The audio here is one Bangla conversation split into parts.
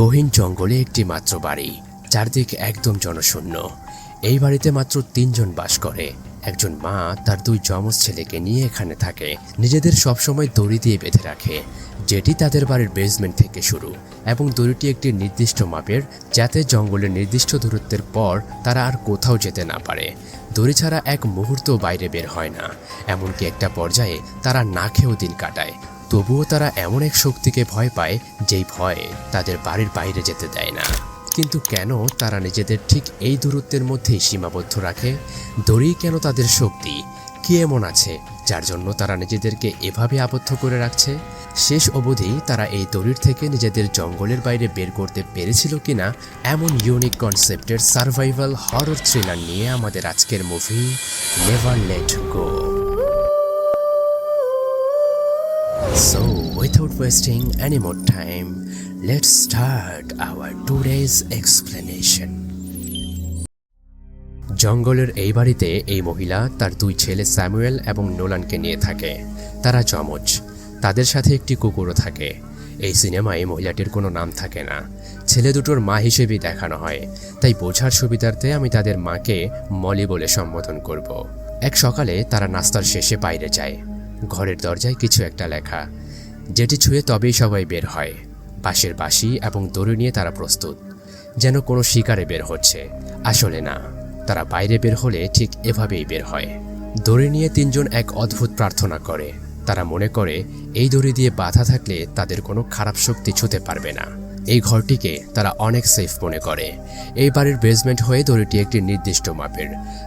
গহীন জঙ্গলে একটি মাত্র বাড়ি, চারদিক একদম জনশূন্য। এই বাড়িতে মাত্র তিনজন বাস করে। একজন মা তার দুই যমজ ছেলেকে নিয়ে এখানে থাকে। নিজেদের সবসময় দড়ি দিয়ে বেঁধে রাখে, যেটি তাদের বাড়ির বেসমেন্ট থেকে শুরু, এবং দড়িটি একটি নির্দিষ্ট মাপের, যাতে জঙ্গলের নির্দিষ্ট দূরত্বের পর তারা আর কোথাও যেতে না পারে। দড়ি ছাড়া এক মুহূর্ত বাইরে বের হয় না। এমনকি একটা পর্যায়ে তারা না খেয়েও দিন কাটায়। তবুও তারা এমন এক শক্তিকে ভয় পায়, যেই ভয়ে তাদের বাড়ির বাইরে যেতে দেয় না। কিন্তু কেন তারা নিজেদের ঠিক এই দূরত্বের মধ্যেই সীমাবদ্ধ রাখে? দড়ি কেন তাদের শক্তি? কি এমন আছে, যার জন্য তারা নিজেদেরকে এভাবে আবদ্ধ করে রাখছে? শেষ অবধি তারা এই দড়ির থেকে নিজেদের জঙ্গলের বাইরে বের করতে পেরেছিল কিনা, এমন ইউনিক কনসেপ্টের সার্ভাইভাল হরর থ্রিলার নিয়ে আমাদের আজকের movie never let go So, without wasting any more time, let's start our today's explanation. জঙ্গলের এই বাড়িতে এই মহিলা তার দুই ছেলে স্যামুয়েল এবং নোলানকে নিয়ে থাকে। তারা চমচ তাদের সাথে একটি কুকুরও থাকে। এই সিনেমায় মহিলাটির কোনো নাম থাকে না। ছেলে দুটোর মা হিসেবেই দেখানো হয়। তাই বোঝার সুবিধার্থে আমি তাদের মাকে মলি বলে সম্বোধন করব। এক সকালে তারা নাস্তার শেষে বাইরে যায়। ঘরের দরজায় কিছু একটা লেখা। যেটি ছুঁয়ে তবেই সবাই বের হয়। পাশের বাঁশি এবং দড়ি নিয়ে তারা প্রস্তুত। যেন কোনো শিকারে বের হচ্ছে। আসলে না, তারা বাইরে বের হলে ঠিক এভাবেই বের হয়। দড়ি নিয়ে তিনজন এক অদ্ভুত প্রার্থনা করে। তারা মনে করে, এই দড়ি দিয়ে বাধা থাকলে তাদের কোনো খারাপ শক্তি ছুতে পারবে না। এই ঘরটিকে তারা অনেক সেফ মনে করে। এই বাড়ির বেসমেন্ট হয়ে দড়িটি একটি নির্দিষ্ট মাপের।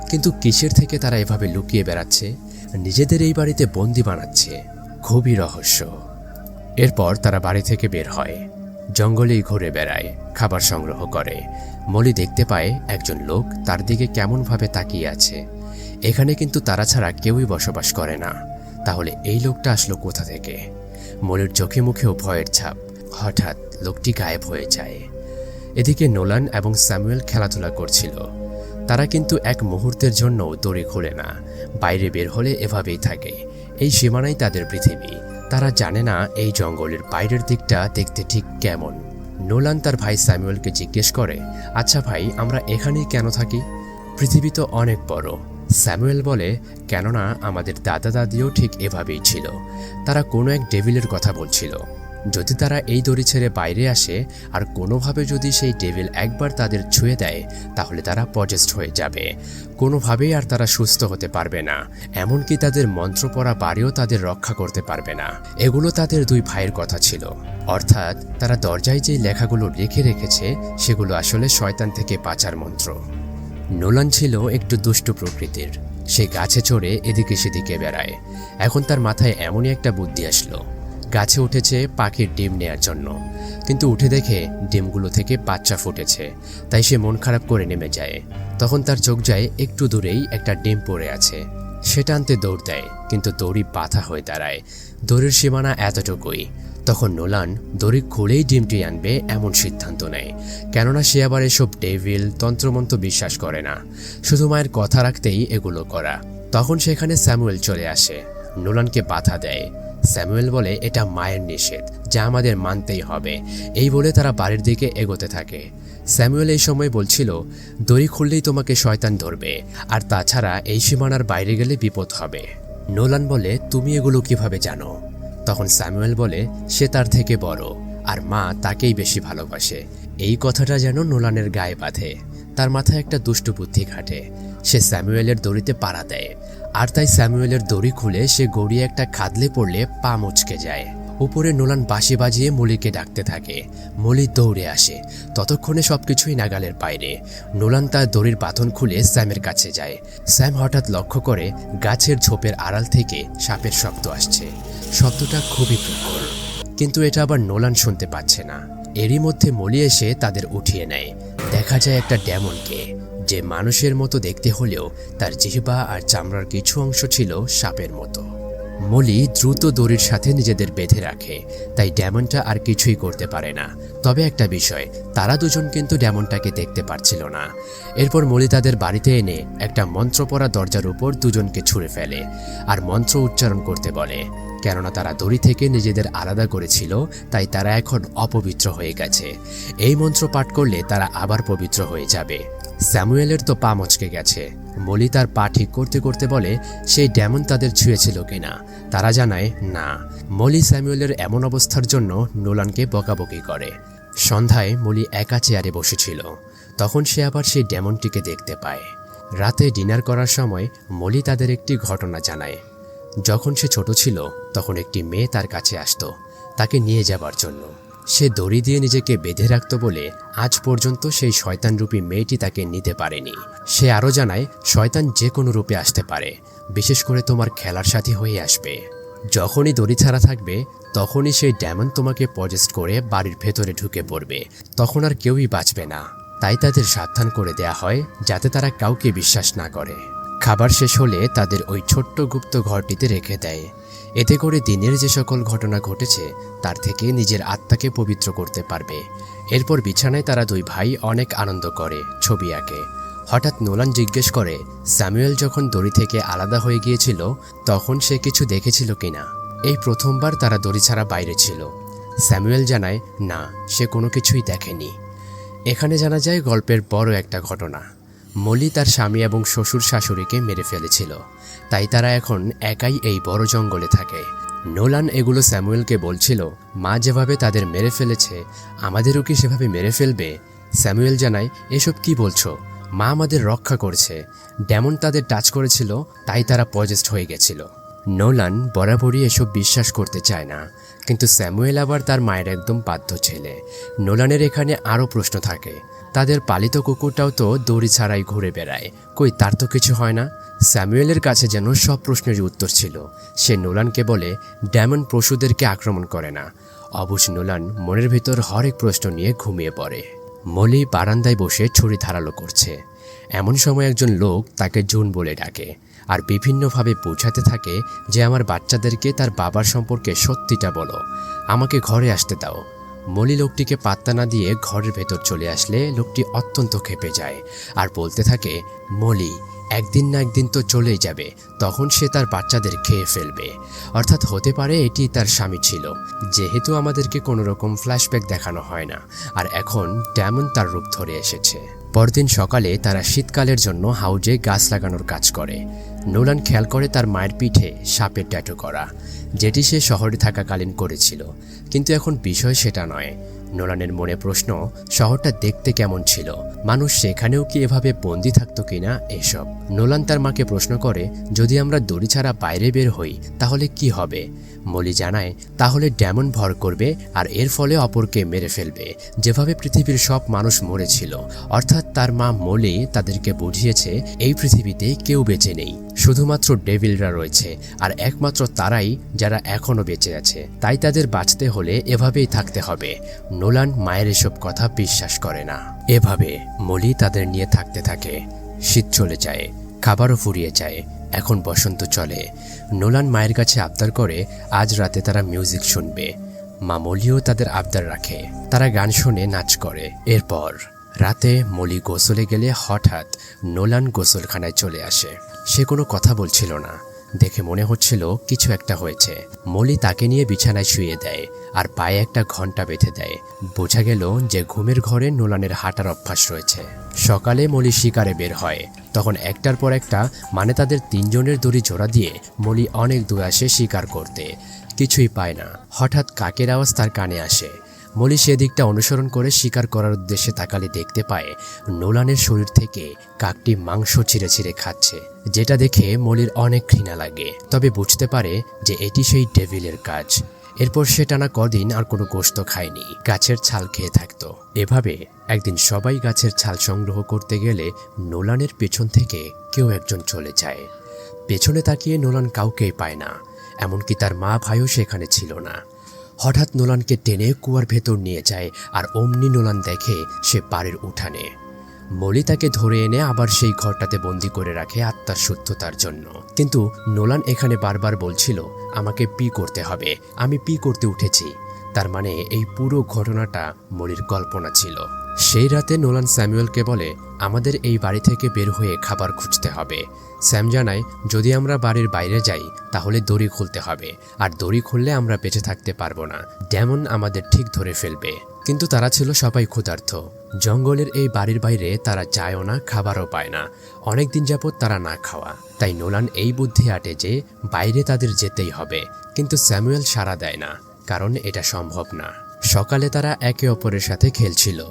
কিন্তু কিসের থেকে তারা এভাবে লুকিয়ে বেড়াচ্ছে? নিজেদের এই বাড়িতে বন্দি বানাচ্ছে। খুবই রহস্য। এরপর তারা বাড়ি থেকে বের হয়। জঙ্গলেই ঘুরে বেড়ায়, খাবার সংগ্রহ করে। মলি দেখতে পায় একজন লোক তার দিকে কেমনভাবে তাকিয়ে আছে। এখানে কিন্তু তারা ছাড়া কেউই বসবাস করে না। তাহলে এই লোকটা আসলো কোথা থেকে? মলির চোখে মুখেও ভয়ের ছাপ। হঠাৎ লোকটি গায়েব হয়ে যায়। এদিকে নোলান এবং স্যামুয়েল খেলাধুলা করছিল। তারা কিন্তু এক মুহূর্তের জন্য দড়ি খোলে না। বাইরে বের হলে এভাবেই থাকে। এই সীমানাই তাদের পৃথিবী। তারা জানে না এই জঙ্গলের বাইরের দিকটা দেখতে ঠিক কেমন। নোলান তার ভাই স্যামুয়েলকে জিজ্ঞেস করে আচ্ছা ভাই, আমরা এখানেই কেন থাকি? পৃথিবী তো অনেক বড়। স্যামুয়েল বলে, কেননা আমাদের দাদা দাদিও ঠিক এভাবেই ছিল। তারা কোনো এক ডেভিলের কথা বলছিল। যদি তারা এই দড়ি ছেড়ে বাইরে আসে, আর কোনোভাবে যদি সেই ডেভিল একবার তাদের ছুঁয়ে দেয়, তাহলে তারা পজেস্ট হয়ে যাবে। কোনোভাবেই আর তারা সুস্থ হতে পারবে না। এমনকি তাদের মন্ত্র পড়া বাড়িও তাদের রক্ষা করতে পারবে না। এগুলো তাদের দুই ভাইয়ের কথা ছিল। অর্থাৎ, তারা দরজায় যে লেখাগুলো লিখে রেখেছে, সেগুলো আসলে শয়তান থেকে পাচার মন্ত্র। নোলান ছিল একটু দুষ্টু প্রকৃতির। সে গাছে চড়ে এদিকে সেদিকে বেড়ায়। এখন তার মাথায় এমনই একটা বুদ্ধি আসলো। গাছে উঠেছে পাখির ডিম নেয়ার জন্য। কিন্তু উঠে দেখে ডিমগুলো থেকে বাচ্চা ফুটেছে, তাই সে মন খারাপ করে নেমে যায়। তখন তার চোখ যায় একটু দূরেই একটা ডিম পড়ে আছে। সেটা আনতে দৌড় দেয়, কিন্তু দড়ি বাধা হয়ে দাঁড়ায়। দড়ির সীমানা এতটুকুই। তখন নোলান দড়ি খুলেই ডিমটি আনবে এমন সিদ্ধান্ত নেয়। কেননা সে আবার এসব ডেভিল, তন্ত্রমন্ত্র বিশ্বাস করে না। শুধু মায়ের কথা রাখতেই এগুলো করা। তখন সেখানে স্যামুয়েল চলে আসে। নোলানকে বাধা দেয়। স্যামুয়েল বলে, এটা মায়ের নিষেধ, যা আমাদের মানতেই হবে। এই বলে তারা বাড়ির দিকে এগোতে থাকে। স্যামুয়েল এই সময় বলছিল, দড়ি খুললেই তোমাকে শয়তান ধরবে, আর তাছাড়া এই সীমানার বাইরে গেলে বিপদ হবে। নোলান বলে, তুমি এগুলো কীভাবে জানো? তখন স্যামুয়েল বলে, সে তার থেকে বড়, আর মা তাকেই বেশি ভালোবাসে। এই কথাটা যেন নোলানের গায়ে বাঁধে। তার মাথায় একটা দুষ্টু বুদ্ধি ঘাটে। সে স্যামুয়েলের দড়িতে পাড়া দেয়। আর তাই স্যামুয়েলের দড়ি খুলে সে গড়িয়ে একটা খাদলে পড়লে পা মুচকে যায়। উপরে নোলান বাঁশি বাজিয়ে মলিকে ডাকতে থাকে। মলি দৌড়ে আসে। ততক্ষণে সবকিছুই নাগালের বাইরে। নোলান তার দড়ির বাঁধন খুলে স্যামের কাছে যায়। স্যাম হঠাৎ লক্ষ্য করে গাছের ঝোপের আড়াল থেকে সাপের শব্দ আসছে। শব্দটা খুবই প্রখর। কিন্তু এটা আবার নোলান শুনতে পাচ্ছে না। এরই মধ্যে মলি এসে তাদের উঠিয়ে নেয়। দেখা যায় একটা ড্যামনকে যে মানুষের মতো দেখতে হলেও তার জিহ্বা আর চামড়ার কিছু অংশ ছিল সাপের মতো। মলি দ্রুত দড়ির সাথে নিজেদের বেঁধে রাখে, তাই ড্যামনটা আর কিছুই করতে পারে না। তবে একটা বিষয়, তারা দুজন কিন্তু ড্যামনটাকে দেখতে পারছিল না। এরপর মলি তাদের বাড়িতে এনে একটা মন্ত্র পড়া দরজার উপর দুজনকে ছুঁড়ে ফেলে আর মন্ত্র উচ্চারণ করতে বলে। কেননা তারা দড়ি থেকে নিজেদের আলাদা করেছিল, তাই তারা এখন অপবিত্র হয়ে গেছে। এই মন্ত্র পাঠ করলে তারা আবার পবিত্র হয়ে যাবে। স্যামুয়েলের তো পা মচকে গেছে। মলি তার পা ঠিক করতে করতে বলে, সেই ডেমন তাদের ছুঁয়েছিল কিনা? তারা জানায়, না। মলি স্যামুয়েলের এমন অবস্থার জন্য নোলানকে বকাবকি করে। সন্ধ্যায় মলি একা চেয়ারে বসেছিল। তখন সে আবার সেই ডেমনটিকে দেখতে পায়। রাতে ডিনার করার সময় মলি তাদের একটি ঘটনা জানায়। যখন সে ছোট ছিল, তখন একটি মেয়ে তার কাছে আসতো। তাকে নিয়ে যাবার জন্য। সে দড়ি দিয়ে নিজেকে বেঁধে রাখত বলে আজ পর্যন্ত সেই শয়তানরূপী মেয়েটি তাকে নিতে পারেনি। সে আরও জানায়, শয়তান যে কোনো রূপে আসতে পারে, বিশেষ করে তোমার খেলার সাথী হয়ে আসবে। যখনই দড়ি ছাড়া থাকবে, তখনই সেই ড্যামন তোমাকে পজেস্ট করে বাড়ির ভেতরে ঢুকে পড়বে। তখন আর কেউই বাঁচবে না। তাই তাদের সাবধান করে দেয়া হয়, যাতে তারা কাউকে বিশ্বাস না করে। খাবার শেষ হলে তাদের ওই ছোট্ট গুপ্ত ঘরটিতে রেখে দেয়। এতে করে দিনের যে সকল ঘটনা ঘটেছে, তার থেকে নিজের আত্মাকে পবিত্র করতে পারবে। এরপর বিছানায় তারা দুই ভাই অনেক আনন্দ করে ছবি আঁকে। হঠাৎ নোলান জিজ্ঞেস করে, স্যামুয়েল যখন দড়ি থেকে আলাদা হয়ে গিয়েছিল, তখন সে কিছু দেখেছিল কিনা? এই প্রথমবার তারা দড়ি ছাড়া বাইরে ছিল। স্যামুয়েল জানায়, না, সে কোনো কিছুই দেখেনি। এখানে জানা যায় গল্পের বড় একটা ঘটনা। মলি তার স্বামী এবং শ্বশুর শাশুড়িকে মেরে ফেলেছিল। তাই তারা এখন একাই এই বড় জঙ্গলে থাকে। নোলান এগুলো স্যামুয়েলকে বলছিল, মা যেভাবে তাদের মেরে ফেলেছে, আমাদেরও কি সেভাবে মেরে ফেলবে? স্যামুয়েল জানায়, এসব কি বলছো? মা আমাদের রক্ষা করছে। ডেমন তাদের টাচ করেছিল, তাই তারা পজেস্ট হয়ে গেছিল। নোলান বরাবরই এসব বিশ্বাস করতে চায় না, কিন্তু স্যামুয়েল আবার তার মায়ের একদম বাধ্য ছেলে। নোলানের এখানে আরও প্রশ্ন থাকে, তাদের পালিত কুকুরটাও তো দড়ি ছাড়াই ঘুরে বেড়ায়, কই তার তো কিছু হয় না? স্যামুয়েলের কাছে যেন সব প্রশ্নেরই উত্তর ছিল। সে নোলানকে বলে, ড্যামন পশুদেরকে আক্রমণ করে না। অবশ্য নোলান মনের ভিতর হরেক প্রশ্ন নিয়ে ঘুমিয়ে পড়ে। মলি বারান্দায় বসে ছুরি ধারালো করছে। এমন সময় একজন লোক তাকে জুন বলে ডাকে আর বিভিন্নভাবে বোঝাতে থাকে যে আমার বাচ্চাদেরকে তার বাবার সম্পর্কে সত্যিটা বলো। আমাকে ঘরে আসতে দাও। মলি লোকটিকে পাত্তা না দিয়ে ঘরের ভেতর চলে আসলে লোকটি অত্যন্ত ক্ষেপে যায় আর বলতে থাকে, মলি একদিন না একদিন তো চলেই যাবে, তখন সে তার বাচ্চাদের খেয়ে ফেলবে। অর্থাৎ হতে পারে এটি তার স্বামী ছিল, যেহেতু আমাদেরকে কোনো রকম ফ্ল্যাশব্যাক দেখানো হয় না, আর এখন ড্যামন তার রূপ ধরে এসেছে। পরদিন সকালে তারা শীতকালের জন্য হাউজে গাছ লাগানোর কাজ করে। নোলান খেয়াল করে তার মায়ের পিঠে সাপের ট্যাটু করা, যেটি সে শহরে থাকাকালীন করেছিল। কিন্তু এখন বিষয় সেটা নয় নোলানের মনে প্রশ্ন, শহরটা দেখতে কেমন ছিল? মানুষ সেখানেও কি এভাবে বন্দি থাকতো কিনা এসব? নোলান তার মাকে প্রশ্ন করে, যদি আমরা দড়ি ছাড়া বাইরে বের হই, তাহলে কি হবে? মলি জানায়, তাহলে ড্যামন ভর করবে আর এর ফলে অপরকে মেরে ফেলবে। যেভাবে পৃথিবীর সব মানুষ মরেছিল, অর্থাৎ তার মা মলি তাদেরকে বুঝিয়েছে, এই পৃথিবীতে কেউ বেঁচে নেই। শুধুমাত্র ডেভিলরা রয়েছে, আর একমাত্র তারাই যারা এখনও বেঁচে আছে। তাই তাদের বাঁচতে হলে এভাবেই থাকতে হবে। নোলান মায়ের এসব কথা বিশ্বাস করে না। এভাবে মলি তাদের নিয়ে থাকতে থাকে। শীত চলে যায়, খাবারও ফুরিয়ে যায়, এখন বসন্ত চলে। নোলান মায়ের কাছে আবদার করে আজ রাতে তারা মিউজিক শুনবে। মা মলিও তাদের আবদার রাখে। তারা গান শুনে নাচ করে। এরপর রাতে মলি গোসলে গেলে হঠাৎ নোলান গোসলখানায় চলে আসে। সে কোনো কথা বলছিল না। দেখে মনে হচ্ছিল কিছু একটা হয়েছে। মলি তাকে নিয়ে বিছানায় শুয়ে দেয় আর পায়ে একটা ঘণ্টা বেঁধে দেয়। বোঝা গেল যে ঘুমের ঘরে নোলানের হাঁটার অভ্যাস রয়েছে। সকালে মলি শিকারে বের হয়। তখন একটার পর একটা মানে তাদের তিনজনের দড়ি জোড়া দিয়ে মলি অনেক দূর আসে শিকার করতে। কিছুই পায় না। হঠাৎ কাকের আওয়াজ তার কানে আসে। মলি সেদিকটা অনুসরণ করে শিকার করার উদ্দেশ্যে তাকালে দেখতে পায়, নোলানের শরীর থেকে কাকটি মাংস ছিঁড়ে ছিঁড়ে খাচ্ছে, যেটা দেখে মলির অনেক ঘৃণা লাগে। তবে বুঝতে পারে যে এটি সেই ডেভিলের কাজ। এরপর সে টানা কদিন আর কোনো গোস্ত খায়নি, গাছের ছাল খেয়ে থাকতো। এভাবে একদিন সবাই গাছের ছাল সংগ্রহ করতে গেলে নোলানের পেছন থেকে কেউ একজন চলে যায়। পেছনে তাকিয়ে নোলান কাউকেই পায় না, এমনকি তার মা ভাইও সেখানে ছিল না। হঠাৎ নোলানকে টেনে কুয়ার ভেতর নিয়ে যায় আর অমনি নোলান দেখে সে বাড়ির উঠানে। মলি তাকে ধরে এনে আবার সেই ঘরটাতে বন্দি করে রাখে আত্মার শুদ্ধতার জন্য। কিন্তু নোলান এখানে বারবার বলছিল, আমাকে পি করতে হবে। আমি পি করতে উঠেছি। তার মানে এই পুরো ঘটনাটা মলির কল্পনা ছিল। সেই রাতে নোলান স্যামুয়েলকে বলে, আমাদের এই বাড়ি থেকে বের হয়ে খাবার খুঁজতে হবে। স্যাম জানায়, যদি আমরা বাড়ির বাইরে যাই, তাহলে দড়ি খুলতে হবে। আর দড়ি খুললে আমরা বেঁচে থাকতে পারব না। ডেমন আমাদের ঠিক ধরে ফেলবে। কিন্তু তারা ছিল সবাই ক্ষুধার্ত। জঙ্গলের এই বাড়ির বাইরে তারা যায়ও না, খাবারও পায় না। অনেক দিন যাবৎ তারা না খাওয়া। তাই নোলান এই বুদ্ধি আটে যে, বাইরে তাদের যেতেই হবে। কিন্তু স্যামুয়েল সাড়া দেয় না, কারণ এটা সম্ভব না। সকালে তারা একে অপরের সাথে খেলছিল।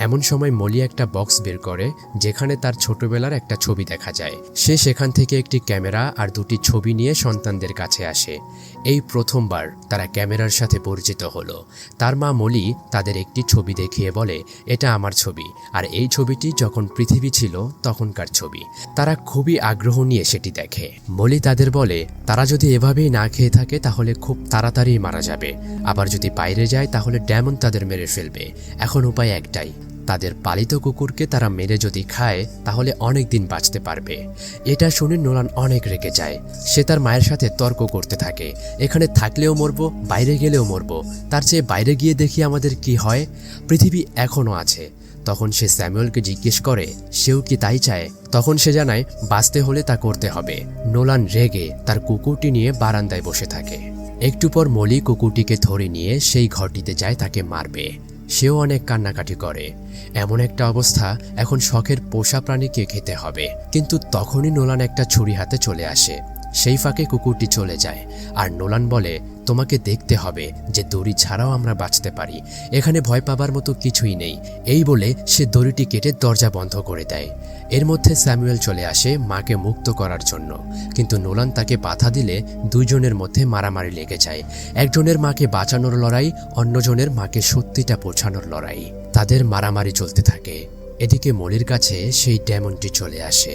এমন সময় মলি একটা বক্স বের করে, যেখানে তার ছোটবেলার একটা ছবি দেখা যায়। সে সেখান থেকে একটি ক্যামেরা আর দুটি ছবি নিয়ে সন্তানদের কাছে আসে। এই প্রথমবার তারা ক্যামেরার সাথে পরিচিত হলো। তার মা মলি তাদের একটি ছবি দেখিয়ে বলে, এটা আমার ছবি। আর এই ছবিটি যখন পৃথিবী ছিল, তখনকার ছবি। তারা খুবই আগ্রহ নিয়ে সেটি দেখে। মলি তাদের বলে, তারা যদি এভাবেই না খেয়ে থাকে, তাহলে খুব তাড়াতাড়ি মারা যাবে। আবার যদি বাইরে যায়, তাহলে ডেমন তাদের মেরে ফেলবে। এখন উপায় একটাই তাদের পালিত কুকুরকে তারা মেরে যদি খায়, তাহলে অনেক দিন বাঁচতে পারবে। এটা শুনে নোলান অনেক রেগে যায়। সে তার মায়ের সাথে তর্ক করতে থাকে। এখানে থাকলেও মরবো, বাইরে গেলেও মরবো। তার চেয়ে বাইরে গিয়ে দেখি আমাদের কি হয়। পৃথিবী এখনও আছে। তখন সে স্যামুয়েলকে জিজ্ঞেস করে, সেও কি তাই চায়? তখন সে জানায়, বাঁচতে হলে তা করতে হবে। নোলান রেগে তার কুকুরটি নিয়ে বারান্দায় বসে থাকে। একটু পর মলি কুকুরটিকে ধরে নিয়ে সেই ঘরটিতে যায়, তাকে মারবে। সেও অনেক কান্নাকাটি করে। এমন একটা অবস্থা এখন শখের পোষা প্রাণীকে খেতে হবে। কিন্তু তখনই নোলান একটা ছুরি হাতে চলে আসে। সেই ফাঁকে কুকুরটি চলে যায়। আর নোলান বলে তোমাকে দেখতে হবে যে দড়ি ছাড়াও আমরা বাঁচতে পারি। এখানে ভয় পাবার মতো কিছুই নেই। এই বলে সে দড়িটি কেটে দরজা বন্ধ করে দেয়। এর মধ্যে স্যামুয়েল চলে আসে মাকে মুক্ত করার জন্য। কিন্তু নোলান তাকে বাধা দিলে দুইজনের মধ্যে মারামারি লেগে যায়। একজনের মাকে বাঁচানোর লড়াই, অন্যজনের মাকে সত্যিটা পৌঁছানোর লড়াই। তাদের মারামারি চলতে থাকে। এদিকে মলির কাছে সেই ডেমনটি চলে আসে।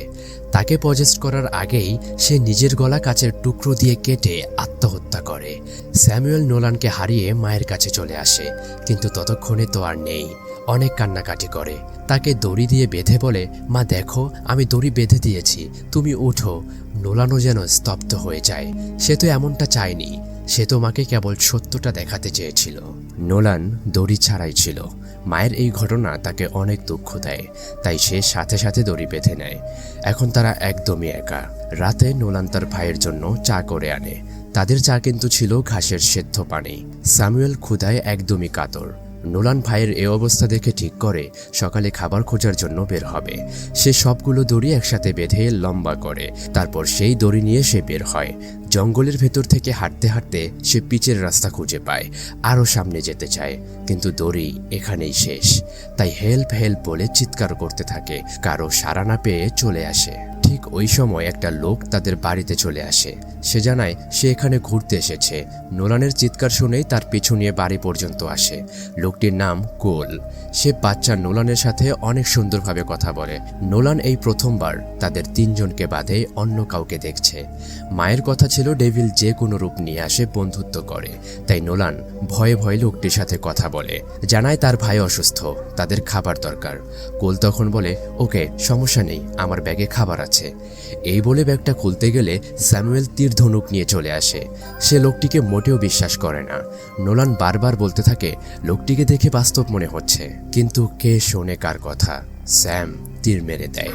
তাকে পজেস্ট করার আগেই সে নিজের গলা কাচের টুকরো দিয়ে কেটে আত্মহত্যা করে। স্যামুয়েল নোলানকে হারিয়ে মায়ের কাছে চলে আসে, কিন্তু ততক্ষণে তো আর নেই। অনেক কান্নাকাটি করে। তাকে দড়ি দিয়ে বেঁধে বলে, মা, দেখো, আমি দড়ি বেঁধে দিয়েছি, তুমি উঠো নোলানও যেন স্তব্ধ হয়ে যায়। সে তো এমনটা চায়নি। সে তোমাকে কেবল সত্যটা দেখাতে চেয়েছিল। নোলান দড়ি ছাড়াই ছিল। মায়ের এই ঘটনা তাকে অনেক দুঃখ দেয়, তাই সে সাথে সাথে দড়ি বেঁধে নেয়। এখন তারা একদমই একা। রাতে নোলান তার ভাইয়ের জন্য চা করে আনে। তাদের চা কিন্তু ছিল ঘাসের সেদ্ধ পানি। স্যামুয়েল ক্ষুধায় একদমই কাতর। নোলান ভাইয়ের এ অবস্থা দেখে ঠিক করে, সকালে খাবার খোঁজার জন্য বের হবে। সে সবগুলো দড়ি একসাথে বেঁধে লম্বা করে, তারপর সেই দড়ি নিয়ে সে বের হয়। জঙ্গলের ভেতর থেকে হাঁটতে হাঁটতে সে পিচের রাস্তা খুঁজে পায়, আরও সামনে যেতে চায়, কিন্তু দড়ি এখানেই শেষ। তাই হেল্প হেল্প বলে চিৎকার করতে থাকে, কারও সাড়া না পেয়ে চলে আসে। ঠিক ওই সময় একটা লোক তাদের বাড়িতে চলে আসে। সে জানায়, সে এখানে ঘুরতে এসেছে। নোলানের চিৎকার শুনেই তার পিছু নিয়ে বাড়ি পর্যন্ত আসে। লোকটির নাম কোল। সে বাচ্চা নোলানের সাথে অনেক সুন্দরভাবে কথা বলে। নোলান এই প্রথমবার তাদের তিনজনকে বাদে অন্য কাউকে দেখছে। মায়ের কথা ছিল, ডেভিল যে কোনো রূপ নিয়ে আসে বন্ধুত্ব করে। তাই নোলান ভয়ে ভয়ে লোকটির সাথে কথা বলে। জানায়, তার ভাই অসুস্থ। তাদের খাবার দরকার। কোল তখন বলে, ওকে, সমস্যা নেই। আমার ব্যাগে খাবার আছে। এই বলে ব্যাগটা খুলতে গেলে স্যামুয়েল তীর ধনুক নিয়ে চলে আসে। সে লোকটিকে মোটেও বিশ্বাস করে না। নোলান বারবার বলতে থাকে, লোকটিকে দেখে বাস্তব মনে হচ্ছে। কিন্তু কে শোনে কার কথা? স্যাম তীর মেরে দেয়।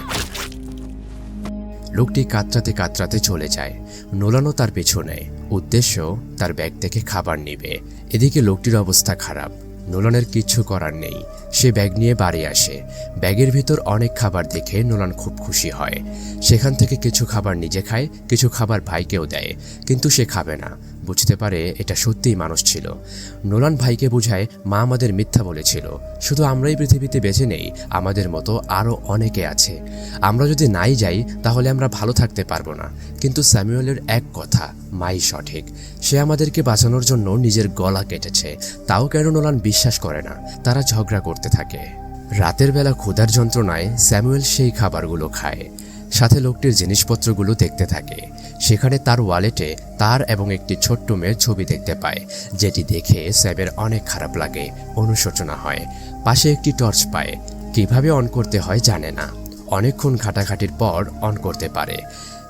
লোকটি কাতরাতে কাতরাতে চলে যায়। নোলানও তার পেছনে উদ্দেশ্য, তার ব্যাগ থেকে খাবার নিবে। এদিকে লোকটির অবস্থা খারাপ। নোলানের কিচ্ছু করার নেই। সে ব্যাগ নিয়ে বাড়ি আসে। ব্যাগের ভিতর অনেক খাবার দেখে নোলান খুব খুশি হয়। সেখান থেকে কিছু খাবার নিজে খায়, কিছু খাবার ভাইকেও দেয়, কিন্তু সে খাবে না। বুঝতে পারে এটা সত্যিই মানুষ ছিল। নোলান ভাইকে বুঝায়, মা আমাদের মিথ্যা বলেছিল। শুধু আমরাই পৃথিবীতে বেঁচে নেই, আমাদের মতো আরও অনেকে আছে। আমরা যদি নাই যাই, তাহলে আমরা ভালো থাকতে পারব না। কিন্তু স্যামুয়েলের এক কথা, মাই সঠিক। সে আমাদেরকে বাঁচানোর জন্য নিজের গলা কেটেছে। তাও কেন নোলান বিশ্বাস করে না? তারা ঝগড়া করতে থাকে। রাতের বেলা ক্ষুধার যন্ত্রণায় স্যামুয়েল সেই খাবারগুলো খায়। সাথে লোকটির জিনিসপত্রগুলো দেখতে থাকে। সেখানে তার ওয়ালেটে তার এবং একটি ছোট্ট মেয়ের ছবি দেখতে পায়, যেটি দেখে স্যাবের অনেক খারাপ লাগে, অনুশোচনা হয়। পাশে একটি টর্চ পায়। কীভাবে অন করতে হয় জানে না। অনেকক্ষণ ঘাটাঘাটির পর অন করতে পারে।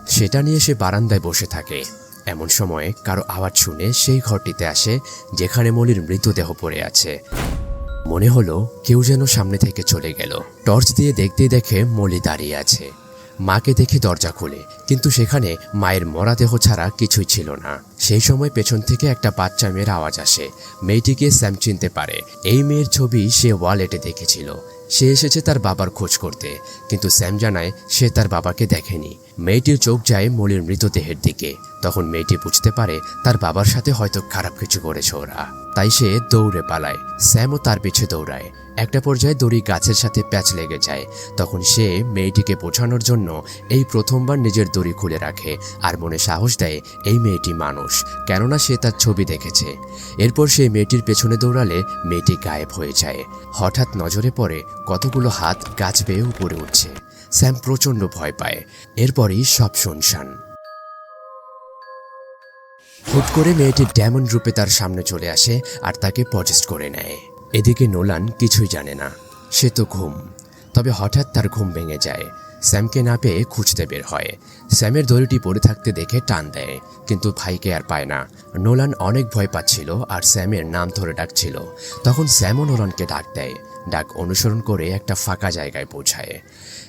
সেটা নিয়ে সে বারান্দায় বসে থাকে। এমন সময় কারও আওয়াজ শুনে সেই ঘরটিতে আসে, যেখানে মলির মৃতদেহ পড়ে আছে। মনে হলো কেউ যেন সামনে থেকে চলে গেল। টর্চ দিয়ে দেখতেই দেখে মলি দাঁড়িয়ে আছে। মাকে দেখে দরজা খুলে, কিন্তু সেখানে মায়ের মরাদেহ ছাড়া কিছুই ছিল না। সেই সময় পেছন থেকে একটা বাচ্চা মেয়ের আওয়াজ আসে। মেয়েটিকে স্যাম চিনতে পারে। এই মেয়ের ছবি সে ওয়ালেটে দেখেছিল। সে এসেছে তার বাবার খোঁজ করতে, কিন্তু স্যাম জানায় সে তার বাবাকে দেখেনি। মেয়েটির চোখ যায় মলির মৃতদেহের দিকে। তখন মেয়েটি বুঝতে পারে তার বাবার সাথে হয়তো খারাপ কিছু করেছে ওরা। তাই সে দৌড়ে পালায়। স্যামও তার পিছে দৌড়ায়। একটা পর্যায়ে দড়ি গাছের সাথে প্যাচ লেগে যায়। তখন সে মেয়েটিকে বোঝানোর জন্য এই প্রথমবার নিজের দড়ি খুলে রাখে আর মনে সাহস দেয় এই মেয়েটি মানুষ, কেননা সে তার ছবি দেখেছে। এরপর সে মেয়েটির পেছনে দৌড়ালে মেয়েটি গায়েব হয়ে যায়। হঠাৎ নজরে পড়ে কতগুলো হাত গাছ বেয়ে উপরে উঠছে। স্যাম প্রচণ্ড ভয় পায়। এরপরই সব শুনশান। হুট করে মেয়েটি ড্যামন রূপে তার সামনে চলে আসে আর তাকে পজেস্ট করে নেয়। এদিকে নোলান কিছুই জানে না। সে তো ঘুম। তবে হঠাৎ তার ঘুম ভেঙে যায়। স্যামকে না পেয়ে খুঁজতে বের হয়। স্যামের দড়িটি পড়ে থাকতে দেখে টান দেয়, কিন্তু ভাইকে আর পায় না। নোলান অনেক ভয় পাচ্ছিল আর স্যামের নাম ধরে ডাকছিল। তখন স্যামও নোলানকে ডাক দেয়। ডাক অনুসরণ করে একটা ফাঁকা জায়গায় পৌঁছায়।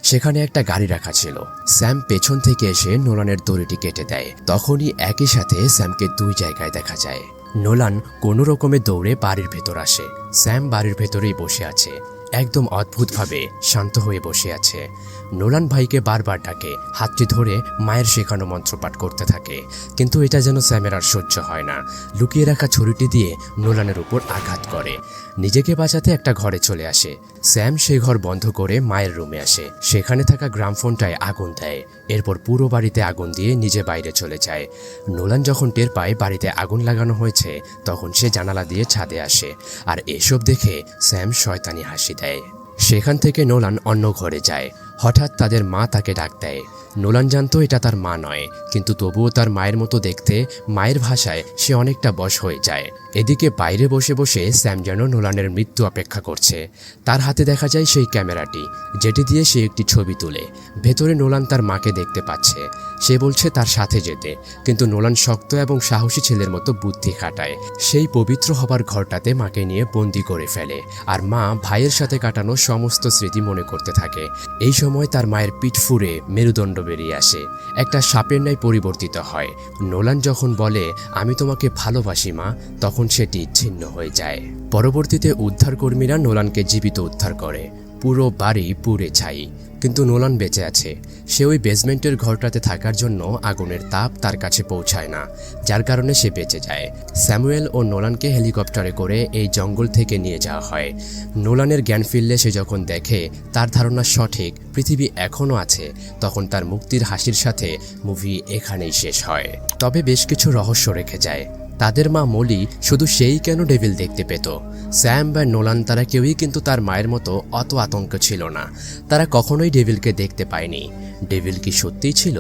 সেখানে একটা গাড়ি রাখা ছিল। স্যাম পেছন থেকে এসে নোলানের দড়িটি কেটে দেয়। তখনই একই সাথে স্যামকে দুই জায়গায় দেখা যায়। নোলান কোনো রকমে দৌড়ে বাড়ির ভেতর আসে। স্যাম বাড়ির ভেতরেই বসে আছে। একদম অদ্ভুতভাবে শান্ত হয়ে বসে আছে। নোলান ভাইকে বারবার ডাকে, হাতটি ধরে মায়ের শেখানো মন্ত্রপাঠ করতে থাকে। কিন্তু এটা যেন স্যামের আর সহ্য হয় না। লুকিয়ে রাখা ছুরিটি দিয়ে নোলানের উপর আঘাত করে। নিজেকে বাঁচাতে একটা ঘরে চলে আসে। স্যাম সেই ঘর বন্ধ করে মায়ের রুমে আসে। সেখানে থাকা গ্রামফোনটায় আগুন দেয়। এরপর পুরো বাড়িতে আগুন দিয়ে নিজে বাইরে চলে যায়। নোলান যখন টের পায় বাড়িতে আগুন লাগানো হয়েছে, তখন সে জানালা দিয়ে ছাদে আসে। আর এসব দেখে স্যাম শয়তানি হাসি দেয়। সেখান থেকে নোলান অন্য ঘরে যায়। হঠাৎ তাদের মা তাকে ডাক দেয়। নোলান জানতো এটা তার মা নয়, কিন্তু তবুও তার মায়ের মতো দেখতে, মায়ের ভাষায় সে অনেকটা বশ হয়ে যায়। এদিকে বাইরে বসে বসে স্যাম যেন নোলানের মৃত্যু অপেক্ষা করছে। তার হাতে দেখা যায় সেই ক্যামেরাটি, যেটি দিয়ে সে একটি ছবি তুলে। ভেতরে নোলান তার মাকে দেখতে পাচ্ছে। সে বলছে তার সাথে যেতে, কিন্তু নোলান শক্ত এবং সাহসী ছেলের মতো বুদ্ধি খাটায়। সেই পবিত্র হবার ঘরটাতে মাকে নিয়ে বন্দি করে ফেলে, আর মা ভাইয়ের সাথে কাটানো সমস্ত স্মৃতি মনে করতে থাকে। এই সময় তার মায়ের পিঠ ফুরে মেরুদণ্ড বেরিয়ে আসে। একটা সাপের ন্যায় পরিবর্তিত হয়। নোলান যখন বলে, আমি তোমাকে ভালোবাসি, মা, তখন সেটি ছিন্ন হয়ে যায়। পরবর্তীতে উদ্ধারকর্মীরা নোলানকে জীবিত উদ্ধার করে। পুরো বাড়ি পুড়ে ছাই। কিন্তু নোলান বেঁচে আছে। সে ওই বেসমেন্টের ঘরটাতে থাকার জন্য আগুনের তাপ তার কাছে পৌঁছায় না, যার কারণে সে বেঁচে যায়। স্যামুয়েল ও নোলানকে হেলিকপ্টারে করে এই জঙ্গল থেকে নিয়ে যাওয়া হয়। নোলানের জ্ঞান ফিরলে সে যখন দেখে, তার ধারণা সঠিক, পৃথিবী এখনও আছে, তখন তার মুক্তির হাসির সাথে মুভি এখানেই শেষ হয়। তবে বেশ কিছু রহস্য রেখে যায়। তাদের মা মলি শুধু সেই কেন ডেভিল দেখতে পেত? স্যাম বা নোলান, তারা কেউই কিন্তু তার মায়ের মতো অত আতঙ্ক ছিল না। তারা কখনোই ডেভিলকে দেখতে পায়নি। ডেভিল কি সত্যিই ছিল?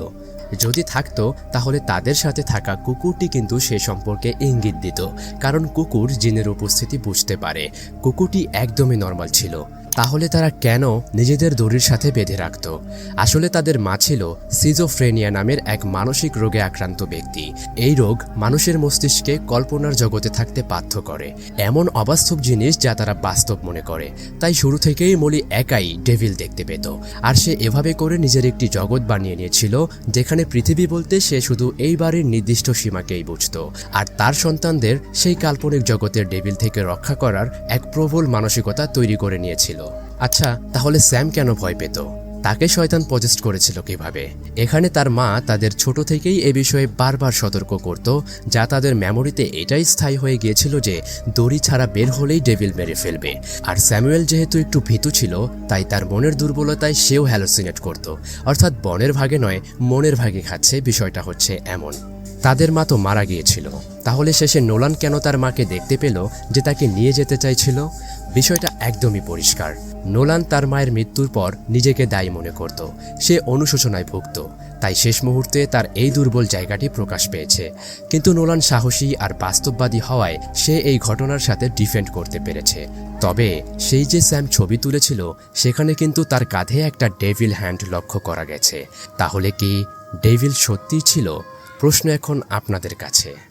যদি থাকতো, তাহলে তাদের সাথে থাকা কুকুরটি কিন্তু সে সম্পর্কে ইঙ্গিত দিত, কারণ কুকুর জিনের উপস্থিতি বুঝতে পারে। কুকুরটি একদমই নর্মাল ছিল। তাহলে তারা কেন নিজেদের দড়ির সাথে বেঁধে রাখত? আসলে তাদের মা ছিল সিজোফ্রেনিয়া নামের এক মানসিক রোগে আক্রান্ত ব্যক্তি। এই রোগ মানুষের মস্তিষ্কে কল্পনার জগতে থাকতে বাধ্য করে। এমন অবাস্তব জিনিস যা তারা বাস্তব মনে করে। তাই শুরু থেকেই মলি একাই ডেভিল দেখতে পেত। আর সে এভাবে করে নিজের একটি জগৎ বানিয়ে নিয়েছিল, যেখানে পৃথিবী বলতে সে শুধু এই বাড়ির নির্দিষ্ট সীমাকেই বুঝত। আর তার সন্তানদের সেই কাল্পনিক জগতের ডেভিল থেকে রক্ষা করার এক প্রবল মানসিকতা তৈরি করে নিয়েছিল। আচ্ছা তাহলে স্যাম কেন ভয় পেত? তাকে শয়তান পজেস্ট করেছিল কীভাবে? এখানে তার মা তাদের ছোট থেকেই এ বিষয়ে বারবার সতর্ক করত, যা তাদের মেমোরিতে এটাই স্থায়ী হয়ে গিয়েছিল যে দড়ি ছাড়া বের হলেই ডেভিল মেরে ফেলবে। আর স্যামুয়েল যেহেতু একটু ভীতু ছিল, তাই তার মনের দুর্বলতায় সেও হ্যালোসিনেট করত। অর্থাৎ বনের ভাগে নয়, মনের ভাগে খাচ্ছে, বিষয়টা হচ্ছে এমন। তাদের মা তো মারা গিয়েছিল। তাহলে শেষে নোলান কেন তার মাকে দেখতে পেল যে তাকে নিয়ে যেতে চাইছিল? বিষয়টা একদমই পরিষ্কার। নোলান তার মায়ের মৃত্যুর পর নিজেকে দায়ী মনে করত। সে অনুশোচনায় ভুগত। তাই শেষ মুহূর্তে তার এই দুর্বল জায়গাটি প্রকাশ পেয়েছে। কিন্তু নোলান সাহসী আর বাস্তববাদী হওয়ায় সে এই ঘটনার সাথে ডিফেন্ড করতে পেরেছে। তবে সেই যে স্যাম ছবি তুলেছিল, সেখানে কিন্তু তার কাঁধে একটা ডেভিল হ্যান্ড লক্ষ্য করা গেছে। তাহলে কি ডেভিল সত্যিই ছিল? প্রশ্ন এখন আপনাদের কাছে।